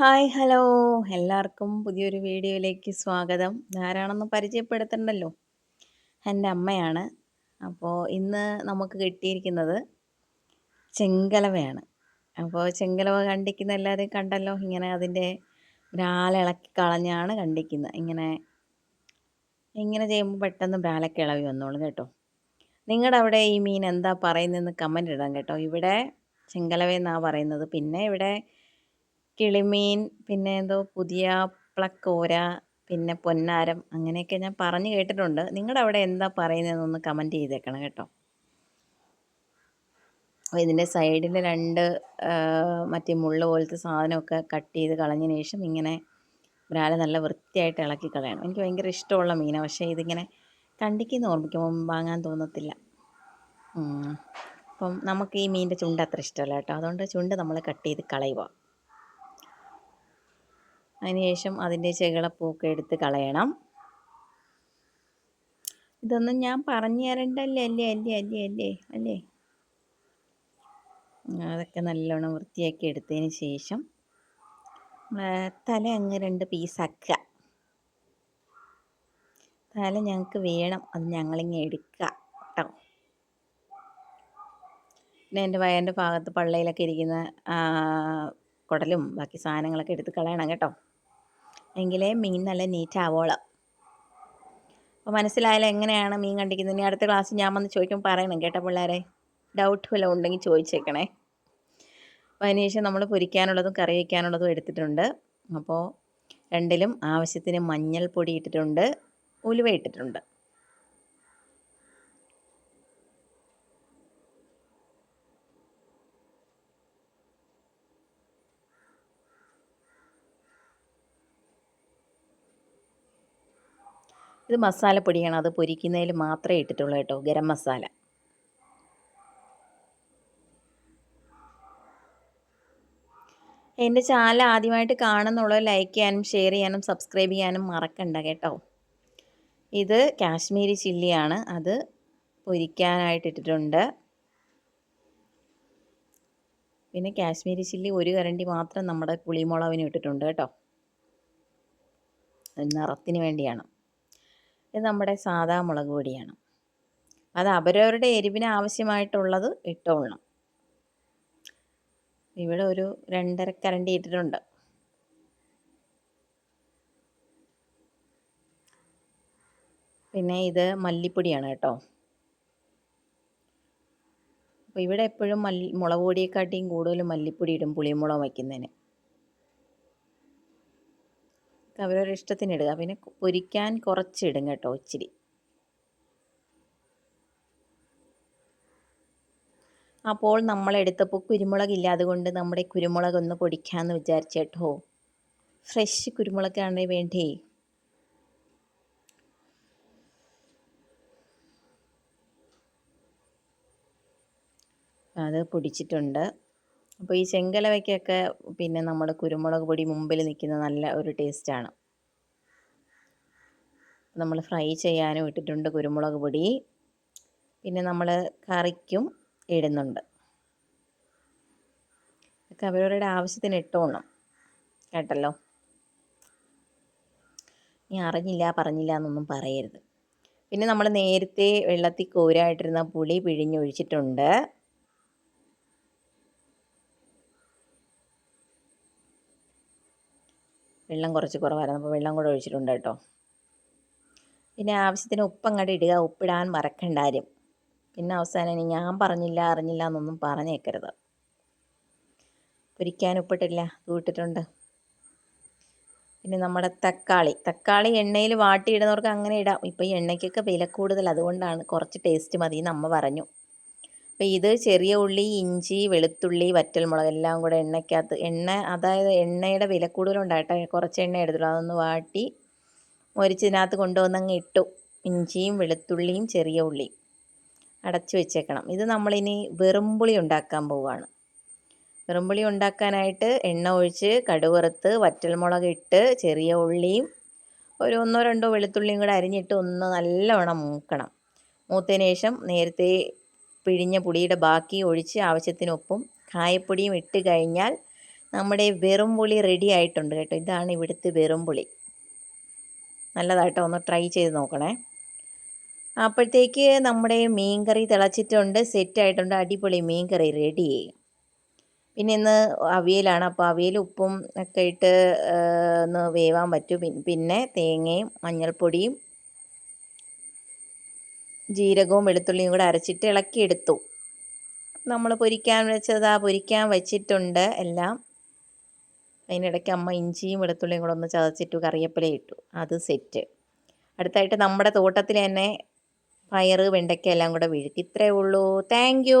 Hi hello. എല്ലാവർക്കും പുതിയൊരു വീഡിയോയിലേക്ക് സ്വാഗതം. ആരാണെന്ന് പരിചയപ്പെടുത്തണ്ടല്ലോ. എന്റെ അമ്മയാണ്. അപ്പോൾ ഇന്ന് നമുക്ക് കിട്ടിയിരിക്കുന്നത് ചെങ്കലവയാണ്. അപ്പോൾ ചെങ്കലവ കണ്ടിക്കുന്ന എല്ലാവരെയും കണ്ടല്ലോ. ഇങ്ങനെ അതിന്റെ ബ്രാലിളക്കി കളഞ്ഞാണ് കണ്ടിക്കുന്നത് ഇങ്ങനെ ഇങ്ങനെ ചെയ്യുമ്പോൾ പെട്ടെന്ന് ബ്രാലൊക്കെ ഇളവി വന്നോളും കേട്ടോ. നിങ്ങളുടെ അവിടെ ഈ മീൻ എന്താ പറയുന്നതെന്ന് കമന്റ് ഇടാം കേട്ടോ. ഇവിടെ ചെങ്കലവയെന്നാണ് പറയുന്നത്. പിന്നെ ഇവിടെ കിളിമീൻ പിന്നെ എന്തോ പുതിയ പ്ലക്കോര പിന്നെ പൊന്നാരം അങ്ങനെയൊക്കെ ഞാൻ പറഞ്ഞു കേട്ടിട്ടുണ്ട്. നിങ്ങളുടെ അവിടെ എന്താ പറയുന്നതെന്നൊന്ന് കമന്റ് ചെയ്തേക്കണം കേട്ടോ. അപ്പോൾ ഇതിന്റെ സൈഡിൽ രണ്ട് മറ്റേ മുള്ള പോലത്തെ സാധനമൊക്കെ കട്ട് ചെയ്ത് കളഞ്ഞതിന് ശേഷം ഇങ്ങനെ ബ്രാല നല്ല വൃത്തിയായിട്ട് ഇളക്കി കളയണം. എനിക്ക് ഭയങ്കര ഇഷ്ടമുള്ള മീനാണ് പക്ഷേ ഇതിങ്ങനെ കണ്ടിക്കുന്ന ഓർമ്മിക്കുമ്പോൾ വാങ്ങാൻ തോന്നത്തില്ല. അപ്പം നമുക്ക് ഈ മീനിന്റെ ചുണ്ട് അത്ര ഇഷ്ടമല്ല കേട്ടോ. അതുകൊണ്ട് ചുണ്ട് നമ്മൾ കട്ട് ചെയ്ത് കളയുക. അതിനുശേഷം അതിന്റെ ചെകിളപ്പൂക്കെ എടുത്ത് കളയണം. ഇതൊന്നും ഞാൻ പറഞ്ഞു തരണ്ടല്ലേ? അല്ലേ അല്ലേ അല്ലേ അല്ലേ അല്ലേ? അതൊക്കെ നല്ലോണം വൃത്തിയാക്കി എടുത്തതിന് ശേഷം തല അങ്ങ് രണ്ട് പീസാക്കുക. തല ഞങ്ങൾക്ക് വേണം അത് ഞങ്ങളിങ്ങ് എടുക്കുക കേട്ടോ. പിന്നെ എന്റെ വയറിന്റെ ഭാഗത്ത് പള്ളയിലൊക്കെ ഇരിക്കുന്ന കുടലും ബാക്കി സാധനങ്ങളൊക്കെ എടുത്ത് കളയണം കേട്ടോ. എങ്കിലേ മീൻ നല്ല നീറ്റ് ആവോളാം അപ്പോൾ മനസ്സിലായാലും എങ്ങനെയാണ് മീൻ കണ്ടിരിക്കുന്നത്? ഇനി അടുത്ത ക്ലാസ് ഞാൻ വന്ന് ചോദിക്കുമ്പോൾ പറയണം കേട്ടോ പിള്ളേരെ. ഡൗട്ട് വല്ലതും ഉണ്ടെങ്കിൽ ചോദിച്ചേക്കണേ. അപ്പോൾ അതിനുശേഷം നമ്മൾ പൊരിക്കാനുള്ളതും കറി വയ്ക്കാനുള്ളതും എടുത്തിട്ടുണ്ട്. അപ്പോൾ രണ്ടിലും ആവശ്യത്തിന് മഞ്ഞൾപ്പൊടി ഇട്ടിട്ടുണ്ട് ഉലുവ ഇട്ടിട്ടുണ്ട്. ഇത് മസാലപ്പൊടിയാണ്. അത് പൊരിക്കുന്നതിൽ മാത്രമേ ഇട്ടിട്ടുള്ളൂ കേട്ടോ. ഗരം മസാല. എന്റെ ചാനൽ ആദ്യമായിട്ട് കാണുന്നുള്ളത് ലൈക്ക് ചെയ്യാനും ഷെയർ ചെയ്യാനും സബ്സ്ക്രൈബ് ചെയ്യാനും മറക്കണ്ട കേട്ടോ. ഇത് കാശ്മീരി ചില്ലിയാണ്. അത് പൊരിക്കാനായിട്ട് ഇട്ടിട്ടുണ്ട്. പിന്നെ കാശ്മീരി ചില്ലി ഒരു കരണ്ടി മാത്രം നമ്മുടെ പുളിമുളവിന് ഇട്ടിട്ടുണ്ട് കേട്ടോ. നിറത്തിന് വേണ്ടിയാണ്. ഇത് നമ്മുടെ സാധാ മുളക് പൊടിയാണ്. അത് അവരവരുടെ എരിവിന് ആവശ്യമായിട്ടുള്ളത് ഇട്ടോളണം ഇവിടെ ഒരു രണ്ടര കരണ്ടി ഇട്ടിട്ടുണ്ട്. പിന്നെ ഇത് മല്ലിപ്പൊടിയാണ് കേട്ടോ. അപ്പോൾ ഇവിടെ എപ്പോഴും മല്ലി മുളക് പൊടിയെക്കാട്ടിയും കൂടുതൽ മല്ലിപ്പൊടി ഇടും പുളിമുളക് വയ്ക്കുന്നതിന്. അവരവരുടെ ഇഷ്ടത്തിന് ഇടുക. പിന്നെ പൊരിക്കാൻ കുറച്ചിടും കേട്ടോ ഇച്ചിരി. അപ്പോൾ നമ്മളെടുത്തപ്പോൾ കുരുമുളകില്ല അതുകൊണ്ട് നമ്മുടെ കുരുമുളക് ഒന്ന് പൊടിക്കാമെന്ന് വിചാരിച്ചേട്ടോ ഫ്രഷ് കുരുമുളകാണ് വേണ്ടേ. അത് പൊടിച്ചിട്ടുണ്ട്. അപ്പോൾ ഈ ചെങ്കലവയ്ക്കൊക്കെ പിന്നെ നമ്മുടെ കുരുമുളക് പൊടി മുമ്പിൽ നിൽക്കുന്ന നല്ല ഒരു ടേസ്റ്റാണ് നമ്മൾ ഫ്രൈ ചെയ്യാനും ഇട്ടിട്ടുണ്ട് കുരുമുളക് പൊടി. പിന്നെ നമ്മൾ കറിക്കും ഇടുന്നുണ്ട്. ഒക്കെ അവരവരുടെ ആവശ്യത്തിന് ഇട്ടോണം. കേട്ടല്ലോ? ഇനി അറിഞ്ഞില്ല പറഞ്ഞില്ല എന്നൊന്നും പറയരുത്. പിന്നെ നമ്മൾ നേരത്തെ വെള്ളത്തിൽ കോരായിട്ടിരുന്ന പുളി പിഴിഞ്ഞൊഴിച്ചിട്ടുണ്ട്. വെള്ളം കുറച്ച് കുറവായിരുന്നു. അപ്പോൾ വെള്ളം കൂടെ ഒഴിച്ചിട്ടുണ്ട് കേട്ടോ. പിന്നെ ആവശ്യത്തിന് ഉപ്പങ്ങടെ ഇടുക ഉപ്പിടാൻ മറക്കണ്ട ആരും. പിന്നെ അവസാനം ഇനി ഞാൻ പറഞ്ഞില്ല അറിഞ്ഞില്ല എന്നൊന്നും പറഞ്ഞേക്കരുത്. പൊരിക്കാൻ ഉപ്പിട്ടില്ല തൂട്ടിട്ടുണ്ട് പിന്നെ നമ്മുടെ തക്കാളി. തക്കാളി എണ്ണയിൽ വാട്ടിയിടുന്നവർക്ക് അങ്ങനെ ഇടാം. ഇപ്പോൾ ഈ എണ്ണയ്ക്കൊക്കെ വില കൂടുതൽ. അതുകൊണ്ടാണ് കുറച്ച് ടേസ്റ്റ് മതി എന്ന് അമ്മ പറഞ്ഞു. അപ്പോൾ ഇത് ചെറിയ ഉള്ളി ഇഞ്ചി വെളുത്തുള്ളി വറ്റൽമുളക് എല്ലാം കൂടെ എണ്ണയ്ക്കകത്ത് എണ്ണ അതായത് എണ്ണയുടെ വില കൂടുതലുണ്ടായിട്ട് കുറച്ച് എണ്ണ എടുത്തുള്ളൂ. അതൊന്ന് വാട്ടി മൊരിച്ചതിനകത്ത് കൊണ്ടുവന്നങ്ങ് ഇട്ടു. ഇഞ്ചിയും വെളുത്തുള്ളിയും ചെറിയ ഉള്ളിയും അടച്ചു വെച്ചേക്കണം. ഇത് നമ്മളിനി വെറുമ്പുളി ഉണ്ടാക്കാൻ പോവുകയാണ് വെറുമ്പുളി ഉണ്ടാക്കാനായിട്ട് എണ്ണ ഒഴിച്ച് കടുവറുത്ത് വറ്റൽമുളക് ഇട്ട് ചെറിയ ഉള്ളിയും ഒരു ഒന്നോ രണ്ടോ വെളുത്തുള്ളിയും കൂടെ അരിഞ്ഞിട്ട് ഒന്ന് നല്ലവണ്ണം മൂക്കണം. മൂത്തതിന് ശേഷം നേരത്തെ പിഴിഞ്ഞ പുളിയുടെ ബാക്കി ഒഴിച്ച് ആവശ്യത്തിന് ഉപ്പും കായപ്പൊടിയും ഇട്ട് കഴിഞ്ഞാൽ നമ്മുടെ വെറും പുളി റെഡി ആയിട്ടുണ്ട് കേട്ടോ. ഇതാണ് ഇവിടുത്തെ വെറും പുളി. നല്ലതായിട്ടോ? ഒന്ന് ട്രൈ ചെയ്ത് നോക്കണേ. അപ്പോഴത്തേക്ക് നമ്മുടെ മീൻ കറി തിളച്ചിട്ടുണ്ട് സെറ്റായിട്ടുണ്ട് അടിപൊളി മീൻ കറി റെഡി പിന്നെ ഇന്ന് അവിയലാണ്. അപ്പോൾ അവിയൽ ഉപ്പും ഒക്കെ ഇട്ട് ഒന്ന് വേവാൻ പറ്റും. പിന്നെ തേങ്ങയും മഞ്ഞൾപ്പൊടിയും ജീരകവും വെളുത്തുള്ളിയും കൂടെ അരച്ചിട്ട് ഇളക്കിയെടുത്തു. നമ്മൾ പൊരിക്കാൻ വെച്ചതാ പൊരിക്കാൻ വെച്ചിട്ടുണ്ട് എല്ലാം. അതിനിടയ്ക്ക് അമ്മ ഇഞ്ചിയും വെളുത്തുള്ളിയും കൂടെ ഒന്ന് ചതച്ചിട്ട് കറിയപ്പല ഇട്ടു. അത് സെറ്റ്. അടുത്തായിട്ട് നമ്മുടെ തോട്ടത്തിൽ തന്നെ പയറ് വെണ്ടയ്ക്ക എല്ലാം കൂടെ വീഴ്ത്തി ഇത്രയേ ഉള്ളൂ. താങ്ക്